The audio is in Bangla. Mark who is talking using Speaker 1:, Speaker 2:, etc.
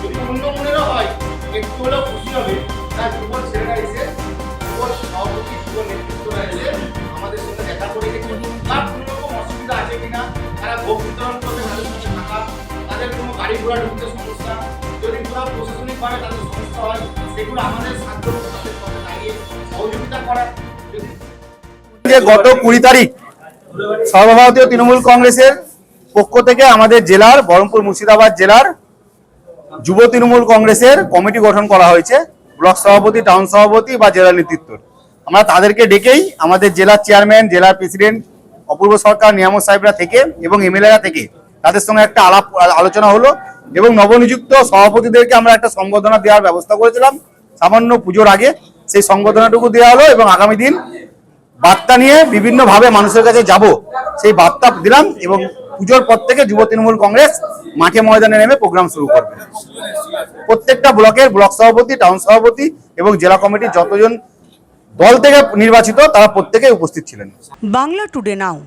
Speaker 1: যদি অন্য মনেরও হয়, একটু হলেও খুশি হবে। তার ছেলেরা এসে সভাপতি যুব নেতৃত্বরা এসে আমাদের সঙ্গে দেখা করে তার কোনো রকম অসুবিধা আছে কিনা। তারা ভোগ বিতরণ থাকা। তাদের কোনো গাড়ি ঘোড়া ঢুকতে সমস্যা। যদি প্রশাসনিকভাবে তাদের সমস্যা হয়, সেগুলো আমাদের সাধ্য তাদের পথে দাঁড়িয়ে সহযোগিতা করা।
Speaker 2: গত কুড়ি তারিখ সর্বভারতীয় তৃণমূল কংগ্রেসের পক্ষ থেকে আমাদের জেলার, বহরমপুর মুর্শিদাবাদ জেলার যুব তৃণমূল কংগ্রেসের কমিটি গঠন করা হয়েছে। ব্লক সভাপতি, টাউন সভাপতি বা জেলা নেতৃত্ব। আমরা তাদেরকে ডেকেই আমাদের জেলার চেয়ারম্যান জেলার প্রেসিডেন্ট, অপূর্ব সরকার, নিয়ামত সাহেবরা থেকে এবং এমএলএরা থেকে তাদের সঙ্গে একটা আলাপ, আলোচনা হলো এবং নবনিযুক্ত সভাপতিদেরকে আমরা একটা সম্বোধনা দেওয়ার ব্যবস্থা করেছিলাম। সামান্য পুজোর আগে সেই সম্বোধনাটুকু দেওয়া হলো এবং আগামী দিন বার্তা নিয়ে বিভিন্নভাবে মানুষের কাছে যাব, সেই বার্তা দিলাম এবং পুজোর পর থেকে যুব তৃণমূল কংগ্রেস মাঠে ময়দানে নেমে প্রোগ্রাম শুরু করবে। প্রত্যেকটা ব্লকের ব্লক সভাপতি, টাউন সভাপতি এবং জেলা কমিটির যতজন দল থেকে নির্বাচিত, তারা প্রত্যেকে উপস্থিত ছিলেন।
Speaker 3: Bangla today now.